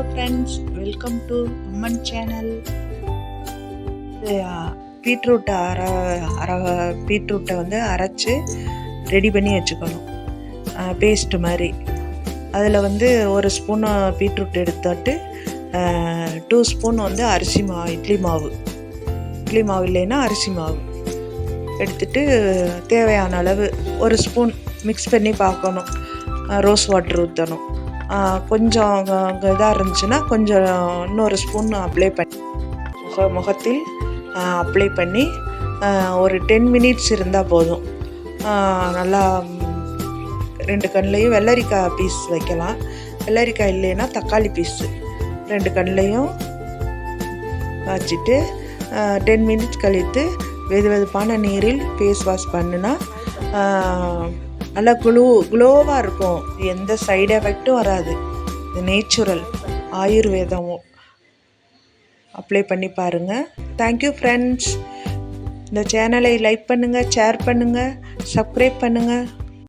Hello friends welcome to Amman channel பீட்ரூட்டை அரை அரை பீட்ரூட்டை வந்து அரைச்சி ரெடி பண்ணி வச்சுக்கணும். பேஸ்ட்டு மாதிரி. அதில் வந்து ஒரு ஸ்பூன் பீட்ரூட் எடுத்துட்டு டூ ஸ்பூன் வந்து அரிசி மாவு இட்லி மாவு. இட்லி மாவு இல்லைன்னா அரிசி மாவு. எடுத்துட்டு தேவையான அளவு ஒரு ஸ்பூன் மிக்ஸ் பண்ணி பார்க்கணும். ரோஸ் வாட்டர் ஊற்றணும் கொஞ்சம் இதாக இருந்துச்சுன்னா கொஞ்சம் இன்னொரு ஸ்பூன் அப்ளை பண்ணி முக முகத்தில் அப்ளை பண்ணி ஒரு டென் மினிட்ஸ் இருந்தால் போதும். நல்லா ரெண்டு கண்லேயும் வெள்ளரிக்காய் பீஸ் வைக்கலாம். வெள்ளரிக்காய் இல்லைன்னா தக்காளி பீஸு ரெண்டு கண்லேயும் வச்சுட்டு டென் மினிட்ஸ் கழித்து வெது வெதுப்பான நீரில் ஃபேஸ் வாஷ் பண்ணுனா நல்லா குளோ க்ளோவாக இருக்கும். எந்த சைடு எஃபெக்டும் வராது. இது நேச்சுரல் ஆயுர்வேதமும் அப்ளை பண்ணி பாருங்கள் தேங்க்யூ ஃப்ரெண்ட்ஸ் இந்த சேனலை லைக் பண்ணுங்கள் ஷேர் பண்ணுங்கள் சப்ஸ்கிரைப் பண்ணுங்கள்